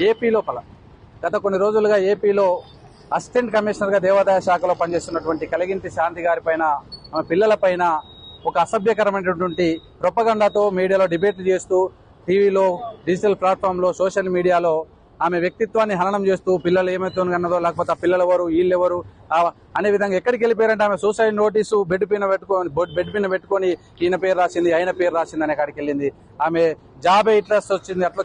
AP లోపల గత కొన్ని రోజులుగా ఏపీలో అసిస్టెంట్ కమిషనర్గా దేవాదాయ శాఖలో పనిచేస్తున్నటువంటి కలిగింటి శాంతి గారి పైన ఆమె పిల్లలపైన ఒక అసభ్యకరమైనటువంటి ప్రొపగండాతో మీడియాలో డిబేట్ చేస్తూ టీవీలో డిజిటల్ ప్లాట్ఫామ్లో సోషల్ మీడియాలో ఆమె వ్యక్తిత్వాన్ని హననం చేస్తూ పిల్లలు ఏమైతే అన్నదో లేకపోతే ఆ పిల్లలు ఎవరు వీళ్ళు ఎవరు అనే విధంగా ఎక్కడికి వెళ్ళిపోయారంటే ఆమె సూసైడ్ నోటీసు బెడ్ పైన పెట్టుకొని బెడ్ పైన పెట్టుకొని ఈయన పేరు రాసింది ఆయన పేరు రాసింది అనే కాడికి వెళ్ళింది. ఆమె జాబ్ ఇట్లా వచ్చింది అట్లా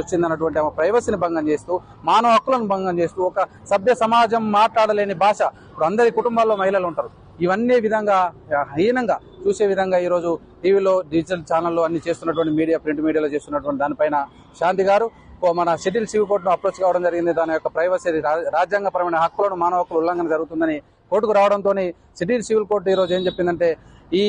వచ్చింది అన్నటువంటి ఆమె ప్రైవసీని భంగం చేస్తూ మానవ హక్కులను భంగం చేస్తూ ఒక సభ్య సమాజం మాట్లాడలేని భాష. ఇప్పుడు అందరి కుటుంబాల్లో మహిళలు ఉంటారు. ఇవన్నీ విధంగా హీనంగా చూసే విధంగా ఈరోజు టీవీలో డిజిటల్ ఛానల్లో అన్ని చేస్తున్నటువంటి మీడియా ప్రింట్ మీడియాలో చేస్తున్నటువంటి దానిపైన శాంతి గారు మన షెడ్యూల్ సివి కోర్టును అప్రోచ్ కావడం జరిగింది. దాని యొక్క ప్రైవసీ రాజ్యాంగపరమైన హక్కులను మానవ హక్కుల ఉల్లంఘన జరుగుతుందని కోర్టుకు రావడంతో సిటిల్ సివిల్ కోర్టు ఈ రోజు ఏం చెప్పిందంటే ఈ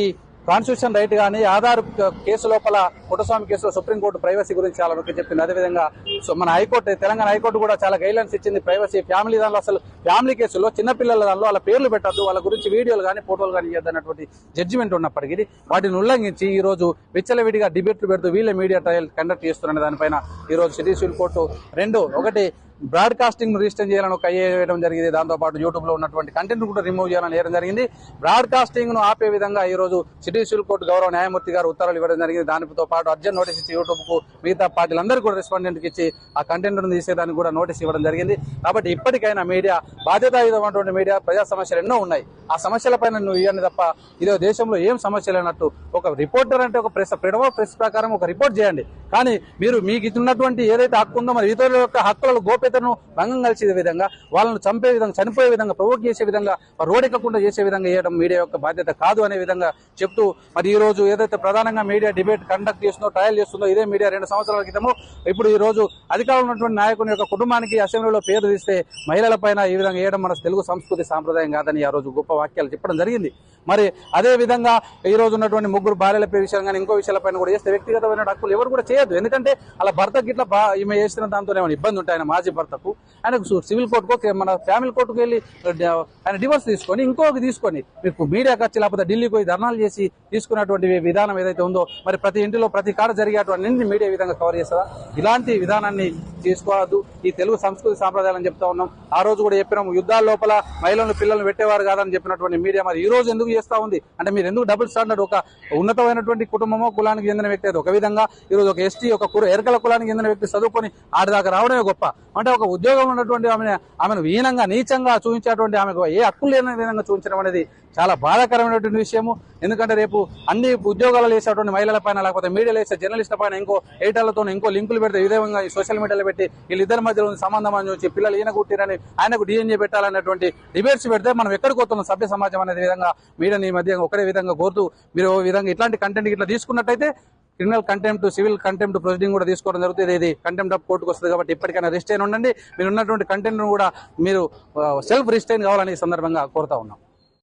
కాన్స్టిట్యూషన్ రైట్ కానీ ఆధార్ కేసు లోపల కుటస్వామి కేసులో సుప్రీంకోర్టు ప్రైవసీ గురించి చాలా నొక్కి చెప్పింది. అదేవిధంగా సో మన హైకోర్టు తెలంగాణ హైకోర్టు కూడా చాలా గైడ్లైన్స్ ఇచ్చింది ప్రైవసీ. ఫ్యామిలీ దానిలో అసలు ఫ్యామిలీ కేసులో చిన్నపిల్లల దానిలో వాళ్ళ పేర్లు పెట్టద్దు వాళ్ళ గురించి వీడియోలు కానీ ఫోటోలు కానీ ఇవ్వద్దన్నటువంటి జడ్జిమెంట్ ఉన్నప్పటికీ వాటిని ఉల్లంఘించి ఈ రోజు విచ్చలవిడిగా డిబేట్లు పెడుతూ వీళ్ళే మీడియా ట్రయల్ కండక్ట్ చేస్తున్న దానిపైన ఈ రోజు సిటీ కోర్టు రెండు ఒకటి బ్రాడ్కాస్టింగ్ రిజిస్టర్ చేయాలని ఒక ఐఏ వేయడం జరిగింది. దాంతో పాటు యూట్యూబ్లో ఉన్నటువంటి కంటెంట్ కూడా రిమూవ్ చేయాలని వేయడం జరిగింది. బ్రాడ్కాస్టింగ్ను ఆపే విధంగా ఈ రోజు సిటీ సివిల్ కోర్టు గౌరవ న్యాయమూర్తి గారు ఉత్తర్వులు ఇవ్వడం జరిగింది. దానితో పాటు అర్జెంట్ నోటీస్ ఇచ్చి యూట్యూబ్కు మిగతా పార్టీలందరూ కూడా రెస్పాండెంట్కి ఇచ్చి ఆ కంటెంట్ను తీసేదానికి కూడా నోటీస్ ఇవ్వడం జరిగింది. కాబట్టి ఇప్పటికైనా మీడియా బాధ్యతాయుతమైనటువంటి మీడియా ప్రజా సమస్యలు ఎన్నో ఉన్నాయి. ఆ సమస్యల పైన నువ్వు ఇవ్వండి తప్ప ఇదే దేశంలో ఏం సమస్యలు అన్నట్టు ఒక రిపోర్టర్ అంటే ఒక ప్రెస్ ఫ్రీడమ్ ఆఫ్ ప్రెస్ ప్రకారం ఒక రిపోర్ట్ చేయండి. కానీ మీరు మీకు ఇచ్చినటువంటి ఏదైతే హక్కు ఉందో మరి ఇతరుల యొక్క హక్కుల గోప్యతను భంగం కలిసే విధంగా వాళ్ళను చంపే విధంగా చనిపోయే విధంగా ప్రొవోక్ చేసే విధంగా రోడెక్కకుండా చేసే విధంగా చేయడం మీడియా యొక్క బాధ్యత కాదు అనే విధంగా చెప్తూ మరి ఈ రోజు ఏదైతే ప్రధానంగా మీడియా డిబేట్ కండక్ట్ చేస్తుందో ట్రయల్ చేస్తుందో ఇదే మీడియా రెండు సంవత్సరాల క్రితము. ఇప్పుడు ఈ రోజు అధికారంలో ఉన్నటువంటి నాయకుని యొక్క కుటుంబానికి అసెంబ్లీలో పేరు తీస్తే మహిళల పైన ఈ విధంగా వేయడం మన తెలుగు సంస్కృతి సాంప్రదాయం కాదని ఆ రోజు గొప్ప వాక్యాలు చెప్పడం జరిగింది. మరి అదే విధంగా ఈ రోజు ఉన్నటువంటి ముగ్గురు భార్యల పే విషయం కానీ ఇంకో విషయాలపైన కూడా చేస్తే వ్యక్తిగతమైన హక్కులు ఎవరు కూడా చేయదు ఎందుకంటే అలా భర్త గిట్ల ఈమె చేసిన దాంతో ఏమైనా ఇబ్బంది ఉంటాయి ఆయన మాజీ భర్తకు ఆయనకు సివిల్ కోర్టుకు మన ఫ్యామిలీ కోర్టుకు వెళ్ళి ఆయన డివోర్స్ తీసుకొని ఇంకొక తీసుకొని మీకు మీడియా ఖర్చు లేకపోతే ఢిల్లీకి పోయి ధర్నాలు చేసి తీసుకున్నటువంటి విధానం ఏదైతే ఉందో మరి ప్రతి ఇంటిలో ప్రతి కాడ జరిగేటువంటి మీడియా విధంగా కవర్ చేస్తారా? ఇలాంటి విధానాన్ని తీసుకోవద్దు ఈ తెలుగు సంస్కృతి సాంప్రదాయాలని చెప్తా ఉన్నాం. ఆ రోజు కూడా చెప్పినాం యుద్ధాల లోపల మహిళలను పిల్లలను పెట్టేవారు కాదని చెప్పినటువంటి మీడియా మరి ఈ రోజు ఎందుకు చేస్తా ఉంది? అంటే మీరు ఎందుకు డబుల్ స్టాండర్డ్ ఒక ఉన్నతమైనటువంటి కుటుంబమో కులానికి చెందిన వ్యక్తి అయితే ఒక విధంగా ఈ రోజు ఒక ఎస్టీ ఒక కుర ఎరకల కులానికి చెందిన వ్యక్తి చదువుకొని ఆడిదాకా రావడమే గొప్ప. అంటే ఒక ఉద్యోగం ఉన్నటువంటి ఆమె ఆమెను హీనంగా నీచంగా చూపించేటువంటి ఆమెకు ఏ హక్కులు లేని విధంగా చూపించడం అనేది చాలా బాధాకరమైనటువంటి విషయము. ఎందుకంటే రేపు అన్ని ఉద్యోగాలు వేసేటువంటి మహిళల పైన లేకపోతే మీడియాలో వేసే జర్నలిస్టుల పైన ఇంకో ఎయిటర్లతో ఇంకో లింకులు పెడితే ఈ విధంగా సోషల్ మీడియాలో పెట్టి వీళ్ళిద్దరి మధ్యలో ఉన్న సంబంధం అని చూసి పిల్లలు ఈయన కుట్టిరని ఆయనకు డిఎన్ఏ పెట్టాలన్నటువంటి డిబేట్స్ పెడితే మనం ఎక్కడికి పోతున్నాం సభ్య సమాజం అనే విధంగా మీడియాని ఈ మధ్య ఒకటే విధంగా కోరుతూ మీరు ఓ విధంగా ఇట్లాంటి కంటెంట్ ఇట్లా తీసుకున్నట్టయితే criminal contempt civil contempt proceeding కూడా తీసుకోవడం జరుగుతుంది. ఇది కంటెంప్ట్ ఆఫ్ కోర్టుకు వస్తుంది కాబట్టి ఇప్పటికైనా రిస్టైన్ ఉండండి. మీరు ఉన్నటువంటి కంటెంట్ను కూడా మీరు సెల్ఫ్ రిస్టైన్ కావాలని ఈ సందర్భంగా కోరుతా ఉన్నాం.